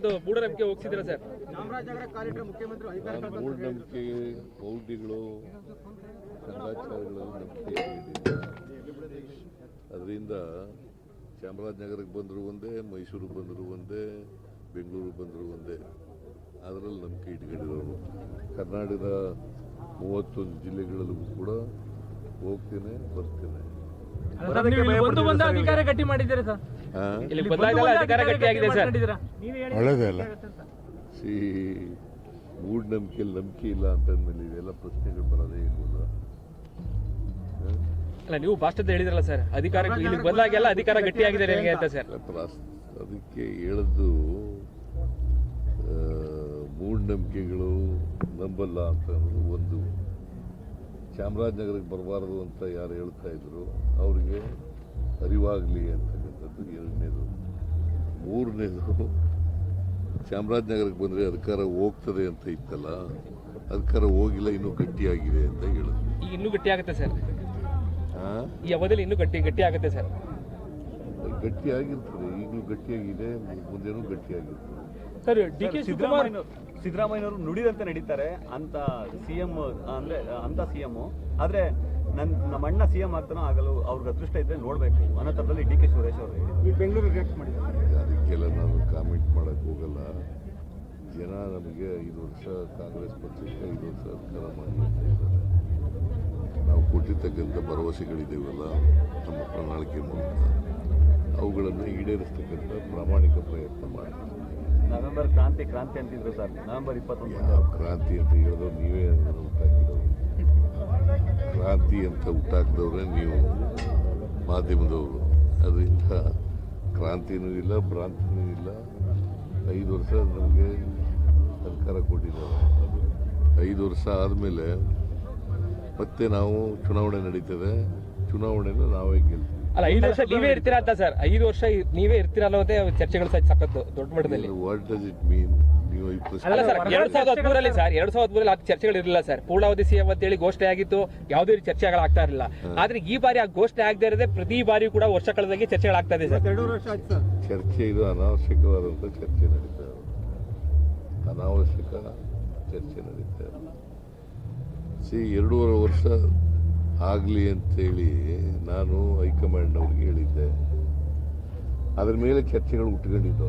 ಒಂದು ಮೂಢನಂಬಿಕೆ ಹೋಗ್ತಿದ್ದೀರಾ ಸರ್? ಮೂಢನಂಬಿಕೆ ಮೌಢ್ಯಗಳು ನಂಬಿಕೆ ಅದರಿಂದ ಚಾಮರಾಜನಗರಕ್ಕೆ ಬಂದರೂ ಒಂದೇ ಮೈಸೂರಿಗೆ ಬಂದರೂ ಒಂದೇ ಬೆಂಗಳೂರಿಗೆ ಬಂದರೂ ಒಂದೇ. ಅದರಲ್ಲಿ ನಂಬಿಕೆ ಇಟ್ಕೊಂಡಿರೋರು. ಕರ್ನಾಟಕದ ಮೂವತ್ತೊಂದು ಜಿಲ್ಲೆಗಳಲ್ಲೂ ಕೂಡ ಹೋಗ್ತೇನೆ ಬರ್ತೇನೆ. ಅಧಿಕಾರ ಗಟ್ಟಿ ಮಾಡಿದ್ದೀರಾ ಸರ್? ಇಲ್ಲಿ ಬದಲಾಯಿಸಲ್ಲ ಅಧಿಕಾರ ಗಟ್ಟಿಯಾಗಿದೆ ಸರ್. ಮಾಡಿದ್ದೀರಾ ಒಳ್ಳೇದೇ ಸಿ ಮೂಢನಂಬಿಕೆಯಲ್ಲಿ ನಂಬಿಕೆ ಇಲ್ಲ ಅಂತಂದ್ಮೇಲೆ ಇವೆಲ್ಲ ಪ್ರಶ್ನೆಗಳು ಬರೋದೇ ಇಲ್ವಲ್ಲ? ಅಲ್ಲ ನೀವು ಭಾಷಣದ ಹೇಳಿದ್ರಲ್ಲ ಸರ್. ಅಧಿಕಾರ ಇಲ್ಲಿ ಬಂದಾಗೆಲ್ಲ ಅಧಿಕಾರ ಗಟ್ಟಿಯಾಗಿದೆ ನಿಮಗೆ ಅಂತ ಸರ್. ಅದಕ್ಕೆ ಹೇಳದ್ದು ಮೂಢನಂಬಿಕೆಗಳು ನಂಬಲ್ಲ ಅಂತ ಒಂದು. ಚಾಮರಾಜನಗರಕ್ಕೆ ಬರಬಾರದು ಅಂತ ಯಾರು ಹೇಳ್ತಾ ಇದ್ರು ಅವರಿಗೆ ಅರಿವಾಗಲಿ ಅಂತಕ್ಕಂಥದ್ದು ಎರಡನೇದು. ಮೂರನೇದು ಚಾಮರಾಜನಗರಕ್ಕೆ ಬಂದರೆ ಅಧಿಕಾರ ಹೋಗ್ತದೆ ಅಂತ ಇತ್ತಲ್ಲ ಅಧಿಕಾರ ಹೋಗಿಲ್ಲ ಇನ್ನೂ ಗಟ್ಟಿಯಾಗಿದೆ ಅಂತ ಹೇಳೋದು ಈಗ ಇನ್ನೂ ಗಟ್ಟಿ ಆಗುತ್ತೆ ಸರ್ ಈ ಅವಧಿಯಲ್ಲಿ ಇನ್ನೂ ಗಟ್ಟಿ ಗಟ್ಟಿ ಆಗುತ್ತೆ ಸರ್ ಗಟ್ಟಿಯಾಗಿರ್ತದೆ ಈಗಲೂ ಗಟ್ಟಿಯಾಗಿದೆ ಮುಂದೆನೂ ಗಟ್ಟಿಯಾಗಿರ್ತದೆ. ಸರ್ ಡಿ ಕೆ ಸಿದ್ದರಾಮಯ್ಯ ಸಿದ್ದರಾಮಯ್ಯನವರು ನುಡಿದಂತೆ ನಡೀತಾರೆ ಅಂತ ಸಿಎಂ ಅಂದ್ರೆ ಅಂತ ಸಿಎಂ ಆದ್ರೆ ನನ್ ನಮ್ಮ ಅಣ್ಣ ಸಿ ಎಂ ಆಗ್ತಾನೋ ಆಗಲು ಅವ್ರಿಗೆ ಅದೃಷ್ಟ ಇದ್ರೆ ನೋಡಬೇಕು. ಅನ್ನೋ ಥರದಲ್ಲಿ ಡಿ ಕೆ ಸುರೇಶ್ ಅವರು. ಬೆಂಗಳೂರು ರಿಯಾಕ್ಟ್ ಮಾಡಿದ್ದಾರೆ. ಅದಕ್ಕೆಲ್ಲ ನಾನು ಕಾಮೆಂಟ್ ಮಾಡೋಕ್ಕೆ ಹೋಗಲ್ಲ. ಜನ ನಮಗೆ ಐದು ವರ್ಷ ಕಾಂಗ್ರೆಸ್ ಪಕ್ಷಕ್ಕೆ ಐದು ವರ್ಷ ಅಧಿಕಾರ ಮಾಡಿ ಅಂತ ಇದ್ದಾರೆ. ನಾವು ಕೊಟ್ಟಿರ್ತಕ್ಕಂಥ ಭರವಸೆಗಳಿದ್ದೇವಲ್ಲ ನಮ್ಮ ಪ್ರಣಾಳಿಕೆ ಮೂಲಕ. ಅವುಗಳನ್ನು ಈಡೇರಿಸ್ತಕ್ಕಂಥ ಪ್ರಾಮಾಣಿಕ ಪ್ರಯತ್ನ ಮಾಡಿ. ನವೆಂಬರ್ ಕ್ರಾಂತಿ ಕ್ರಾಂತಿ ಅಂತಿದ್ರು ಸರ್. ನವೆಂಬರ್ ಇಪ್ಪತ್ತೊಂದು ಕ್ರಾಂತಿ ಅಂತ ಹೇಳಿದ್ರು ನೀವೇ ಕ್ರಾಂತಿ ಅಂತ ಹುಟ್ಟಾಕಿದವ್ರೆ ನೀವು ಮಾಧ್ಯಮದವರು. ಅದರಿಂದ ಕ್ರಾಂತಿನೂ ಇಲ್ಲ, ಭ್ರಾಂತಿನೂ ಇಲ್ಲ. ಐದು ವರ್ಷ ನಮಗೆ ಸರ್ಕಾರ ಕೊಟ್ಟಿದ್ದಾರೆ. ಐದು ವರ್ಷ ಆದಮೇಲೆ ಮತ್ತೆ ನಾವು ಚುನಾವಣೆ ನಡೀತದೆ. ಚುನಾವಣೆನ ನಾವೇ ಗೆಲ್ತೀವಿ. ಅಲ್ಲ ಐದು ವರ್ಷ ನೀವೇ ಇರ್ತೀರಾ ಅಂತ ಸರ್. ಐದು ವರ್ಷ ನೀವೇ ಇರ್ತೀರಾ ಅನ್ನೋದೇ ಚರ್ಚೆಗಳು ಸಹ ಸಖತ್ತು ದೊಡ್ಡ ಮಟ್ಟದಲ್ಲಿ. ವಾಟ್ ಡಸ್ ಇಟ್ ಮೀನ್ ನೀವು ಈ ಅಲ್ಲ ಸರ್ ಎರಡ್ ಸಾವಿರದ ಹದಿಮೂರಲ್ಲಿ ಸರ್ ಎರಡ್ ಸಾವಿರದ ಹದಿಮೂರಲ್ಲಿ ಆ ಚರ್ಚೆಗಳು ಇರಲಿಲ್ಲ ಸರ್. ಪೂರ್ಣಾವಧಿ ಸಿಎಂ ಅಂತೇಳಿ ಘೋಷಣೆ ಆಗಿತ್ತು ಯಾವುದೇ ರೀತಿ ಚರ್ಚೆಗಳಾಗ್ತಾ ಇರಲಿಲ್ಲ. ಆದ್ರೆ ಈ ಬಾರಿ ಆ ಘೋಷಣೆ ಆಗದೆ ಇರದೆ ಪ್ರತಿ ಬಾರಿ ಕೂಡ ವರ್ಷ ಕಳೆದಾಗೆ ಚರ್ಚೆಗಳಾಗ್ತಾ ಇದೆ ಸರ್. ಎರಡು ವರ್ಷ ಆಯ್ತು ಸರ್. ಚರ್ಚೆ ಇದು ಅನಾವಶ್ಯಕವಾದಂಥ ಚರ್ಚೆ ನಡೀತಾ ಇದೆ. ಅನಾವಶ್ಯಕ ಚರ್ಚೆ ನಡೀತಾ ಇದೆ. ಸಿ ಎರಡೂವರೆ ವರ್ಷ ಆಗಲಿ ಅಂತೇಳಿ ನಾನು ಹೈಕಮಾಂಡ್ನವ್ರಿಗೆ ಹೇಳಿದ್ದೆ. ಅದ್ರ ಮೇಲೆ ಚರ್ಚೆಗಳು ಉಟ್ಕೊಂಡಿದ್ದು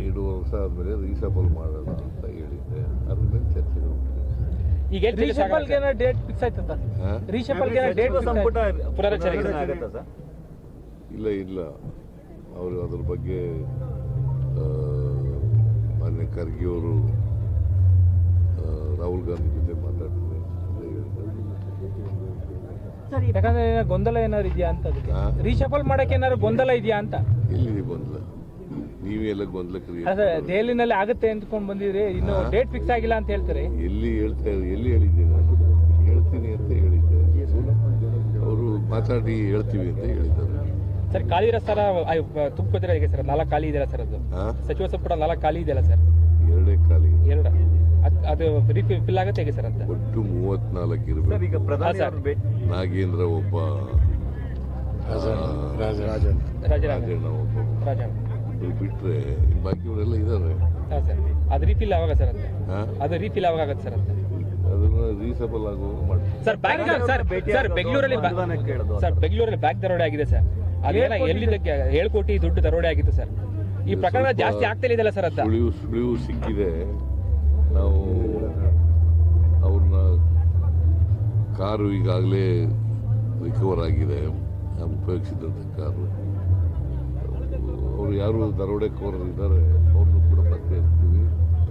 ಎರಡೂವರೆ ವರ್ಷ ಆದಮೇಲೆ ರೀಸಬಲ್ ಮಾಡೋಣ ಅಂತ ಹೇಳಿದ್ದೆ. ಅದ್ರ ಮೇಲೆ ಚರ್ಚೆಗಳು ಈಗ ಡೇಟ್ ಫಿಕ್ಸ್ ಡೇಟ್ ಸಂಪುಟ ಪುನರಚನೆ ಆಗುತ್ತಾ. ಸರ್? ಇಲ್ಲ ಇಲ್ಲ. ಅವರು ಅದ್ರ ಬಗ್ಗೆ ಮಾನ್ಯ ಖರ್ಗೆ ಅವರು ರಾಹುಲ್ ಗಾಂಧಿ ಯಾಕಂದ್ರೆ ಏನೋ ಗೊಂದಲ ಏನಾದ್ರು ಇದೆಯಾ ಅಂತ? ರೀಶಫಲ್ ಮಾಡಕ್ಕೆ ಏನಾದ್ರು ಗೊಂದಲ ಇದೆಯಾ ಅಂತ? ಎಲ್ಲಿ ಗೊಂದಲ? ನೀವೆಲ್ಲ ಎಲ್ಲ ಗೊಂದಲ ಕ್ರಿಯೇಟ್ ಅದೇ ದೆಹಲಿನಲ್ಲಿ ಆಗುತ್ತೆ ಅಂದ್ಕೊಂಡು ಬಂದಿದ್ರಿ ಇನ್ನು ಡೇಟ್ ಫಿಕ್ಸ್ ಆಗಿಲ್ಲ ಅಂತ ಹೇಳ್ತಾರೆ. ಎಲ್ಲಿ ಹೇಳ್ತಾ ಎಲ್ಲಿ ಹೇಳಿದ್ದೆ ನಾನು ಹೇಳ್ತೀನಿ ಅಂತ ಹೇಳಿದ್ದೆ ಅವರು ಮಾತಾಡಿ ಹೇಳ್ತೀವಿ ಅಂತ ಹೇಳಿದ್ದಾರೆ. ಸರ್ ಖಾಲಿ ಇರೋ ಸ್ಥಾನ ತುಂಬಿದ್ರೆ ಹೇಗೆ ಸರ್? ನಾಲ್ಕು ಖಾಲಿ ಇದೆಯಲ್ಲ ಸರ್ ಅದು? ಹಾ? ಸಚಿವ ಸಂಪುಟ ನಾಲ್ಕು ಖಾಲಿ ಇದೆಯಲ್ಲ ಸರ್? ಎರಡೇ ಖಾಲಿ. ಎರಡು. ಅದ್- ರಿಫಿಲ್ ಆಗುತ್ತೆ ಹೇಗೆ ಸರ್ ಅಂತ? ಒಟ್ಟು ಮೂವತ್ನಾಲ್ಕು ಸರ್ ಇರಬೇಕು ಈಗ ಪ್ರಧಾನಿ ಹಾ, ಅವರು ಸರ್. ಭೇಟಿ ನಾಗೇಂದ್ರ ಒಬ್ಬ ರಾಜ ರಾಜೀನಾಮೆ ರಾಜಣ್ಣ ಒಬ್ಬ. ರಾಜೀನಾಮೆ ಇವ್ರು ಬಿಟ್ರೆ ಬಾಕಿಯವರೆಲ್ಲ ಇದ್ದಾರೆ ಹಾಂ ಸರ್. ಅದು ರಿಫಿಲ್ ಯಾವಾಗ ಸರ್ ಅಂತ? ಹಾ? ಅದು ರೀಫಿಲ್ ಯಾವಾಗ ಆಗುತ್ತೆ ಸರ್ ಅಂತ? ಅದನ್ನ ರೀಸಬಲ್ ಆಗುವಾಗ ಸರ್ ಬ್ಯಾಂಕ್ ಸರ್ ಸರ್ ಆಗೋದು, ಬೆಂಗಳೂರಲ್ಲಿ ಬಾ- ಅನುದಾನ ಕೇಳೋದು. ಸರ್ ಬೆಂಗಳೂರಲ್ಲಿ ಬ್ಯಾಂಕ್ ದರೋಡೆ ಆಗಿದೆ ಸರ್. ಅದೇನ ಎಲ್ಲಿ ಏಳು ಕೋಟಿ ದುಡ್ಡು ದರೋಡೆ ಆಗಿತ್ತು ಸರ್. ಈ ಪ್ರಕರಣ ಜಾಸ್ತಿ ಆಗ್ತಾ ಇದೆಯಲ್ಲ ಸರ್ ಅಂತ. ಸುಳಿವು ಸುಳಿವು ಸಿಕ್ಕಿದೆ. ನಾವು ಅವ್ರನ್ನ ಕಾರು ಈಗಾಗಲೇ ರಿಕವರ್ ಆಗಿದೆ. ಉಪಯೋಗಿಸಿದಂಥ ಕಾರು. ಅವರು ಯಾರು ದರೋಡೆಕೋರರು ಇದ್ದಾರೆ ಅವ್ರನ್ನೂ ಕೂಡ ಪತ್ತೆ ಇರ್ತೀವಿ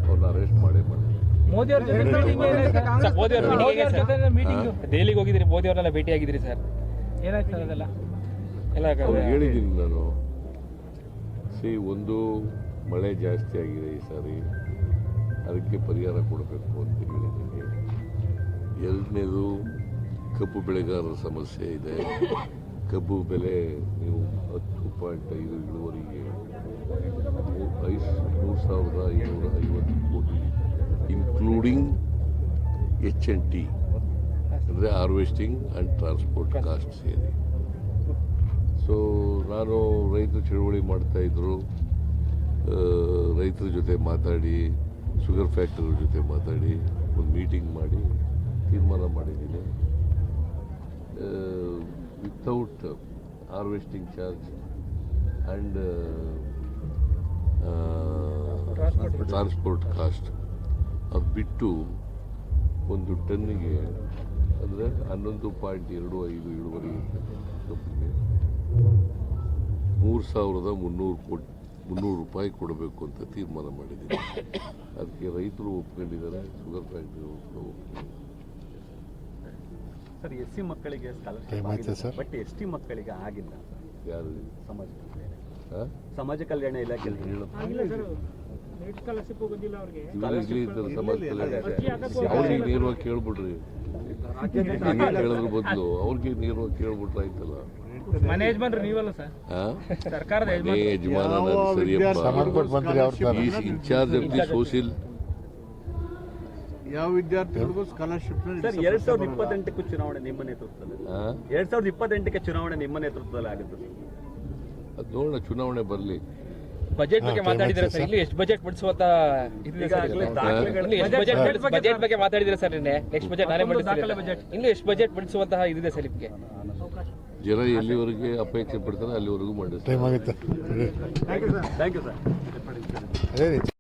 ಅವ್ರನ್ನ ಅರೆಸ್ಟ್ ಮಾಡೇ ಮಾಡಿ. ಮೋದಿ ಅವ್ರ ಜೊತೆ ಮೀಟಿಂಗ್ ಸರ್, ಮೋದಿ ಅವ್ರ meeting. ಸರ್? ಮೀಟಿಂಗ್ ದೆಹಲಿಗೆ ಹೋಗಿದ್ರಿ ಮೋದಿ ಅವ್ರನ್ನೆಲ್ಲ ಭೇಟಿ ಆಗಿದ್ರಿ ಸರ್. ಏನಾಯ್ತು ಸರ್ ಅದೆಲ್ಲ? ಎಲ್ಲ ಹೇಳಿದ್ದೀನಿ ನಾನು. ಸಿ ಒಂದು ಮಳೆ ಜಾಸ್ತಿ ಆಗಿದೆ ಈ ಸಾರಿ. ಅದಕ್ಕೆ ಪರಿಹಾರ ಕೊಡಬೇಕು ಅಂತ ಹೇಳಿದ್ದೀನಿ ಎರಡನೇದು, ಕಬ್ಬು ಬೆಳೆಗಾರರ ಸಮಸ್ಯೆ ಇದೆ. ಕಬ್ಬು ಬೆಲೆ ನೀವು ಹತ್ತು ಪಾಯಿಂಟ್ ಐದು ಇಳುವರಿಗೆ ಮೂರು ಸಾವಿರದ ಐನೂರ ಐವತ್ತು ಕೋಟಿ. ಇನ್ಕ್ಲೂಡಿಂಗ್ ಎಚ್ ಎನ್ ಟಿ ಅಂದರೆ ಹಾರ್ವೆಸ್ಟಿಂಗ್ ಆ್ಯಂಡ್ ಟ್ರಾನ್ಸ್ಪೋರ್ಟ್ ಕಾಸ್ಟ್ ಸೇರಿ. ಸೊ ನಾನು ರೈತರು ಚಳುವಳಿ ಮಾಡ್ತಾಯಿದ್ರು ರೈತರ ಜೊತೆ ಮಾತಾಡಿ ಶುಗರ್ ಫ್ಯಾಕ್ಟರಿ ಜೊತೆ ಮಾತಾಡಿ ಒಂದು ಮೀಟಿಂಗ್ ಮಾಡಿ ತೀರ್ಮಾನ ಮಾಡಿದ್ದೀನಿ. Without harvesting charge and transport cost ಅದು ಬಿಟ್ಟು ಒಂದು ಟನ್ನಿಗೆ ಅಂದರೆ ಹನ್ನೊಂದು ಪಾಯಿಂಟ್ ಎರಡು ಐದು ಇಳುವರಿ ಕಬ್ಬಿಗೆ ಮೂರು ಸಾವಿರದ ಮುನ್ನೂರು ಕೋಟಿ. ಮುನ್ನೂರು ರೂಪಾಯಿ ಕೊಡಬೇಕು ಅಂತ ತೀರ್ಮಾನ ಮಾಡಿದ್ದೀನಿ. ಅದಕ್ಕೆ ರೈತರು ಒಪ್ಕೊಂಡಿದ್ದಾರೆ ಶುಗರ್ ಫ್ಯಾಕ್ಟ್ರಿ ಒಪ್ಕೊಂಡಿದ್ದಾರೆ. ಸರ್ ಎಸ್ ಸಿ ಮಕ್ಕಳಿಗೆ scholarship sir? But S T ಮಕ್ಕಳಿಗೆ ಆಗಿಲ್ಲ. ಯಾರು? ಸಮಾಜ ಕಲ್ಯಾಣ ಆ? ಸಮಾಜ ಕಲ್ಯಾಣ ಇಲಾಖೆಯಲ್ಲಿ ಅವ್ರಿಗೆ. ನೇರವಾಗಿ ಕೇಳ್ಬಿಡ್ರಿ. ಕೇಳೋದ್ರ ಬದಲು ಅವ್ರಿಗೆ ನೇರವಾಗಿ ಕೇಳ್ಬಿಟ್ರೆ ಆಯ್ತಲ್ಲ. ಯಜಮಾನ್ರು ನೀವಲ್ಲ ಸರ್? ಸರ್ಕಾರದ ಮನೆ ಯಜಮಾನ ನಾನು ಸರಿಯಪ್ಪ. ಮಂತ್ರಿ ಅವ್ರ ತರ is in charge of the social ಯಾವ ವಿದ್ಯಾರ್ಥಿಗಳಿಗೂ ಸ್ಕಾಲರ್ಶಿಪ್ ಸರ್ ಎರಡ್ ಸಾವಿರದ ಇಪ್ಪತ್ತೆಂಟಕ್ಕೂ ಚುನಾವಣೆ ನಿಮ್ಮ ನೇತೃತ್ವದಲ್ಲಿ. ಎರಡ್ ಸಾವಿರದ ಇಪ್ಪತ್ತೆಂಟಕ್ಕೆ ಚುನಾವಣೆ ನಿಮ್ಮ ನೇತೃತ್ವದಲ್ಲಿ ಆಗುತ್ತೆ ಸರ್. ಅದು ನೋಡೋಣ ಚುನಾವಣೆ ಬರಲಿ. ಬಜೆಟ್ ಬಗ್ಗೆ ಮಾತಾಡಿದ್ರೆ ಸರ್? ಇಲ್ಲಿ ಎಷ್ಟು ಬಜೆಟ್ ಬಿಡಿಸುವಂತ ಇದಿದೆ ಸರ್ ಇಲ್ಲಿ? ಇಲ್ಲಿ ಎಷ್ಟು ಬಜೆಟ್ ಬಜೆಟ್ ಬಗ್ಗೆ ಮಾತಾಡಿದ್ರೆ ಸರ್ ನಿನ್ನೆ? ನೆಕ್ಸ್ಟ್ ಬಜೆಟ್ ನಾನೇ ಬಜೆಟ್ ದಾಖಲೆ. ಇನ್ನು ಎಷ್ಟು ಬಜೆಟ್ ಬಿಡಿಸುವಂತಹ ಇದಿದೆ ಸರ್ ನಿಮಗೆ? ಜನ ಎಲ್ಲಿವರೆಗೆ ಅಪೇಕ್ಷೆ ಪಡ್ತಾರೆ ಅಲ್ಲಿವರೆಗೂ ಮಾಡಿಸ್ತಾರೆ. ಟೈಮ್ ಆಗುತ್ತೆ. ಥ್ಯಾಂಕ್ ಯು ಸರ್ ಅದೇ ರೀತಿ.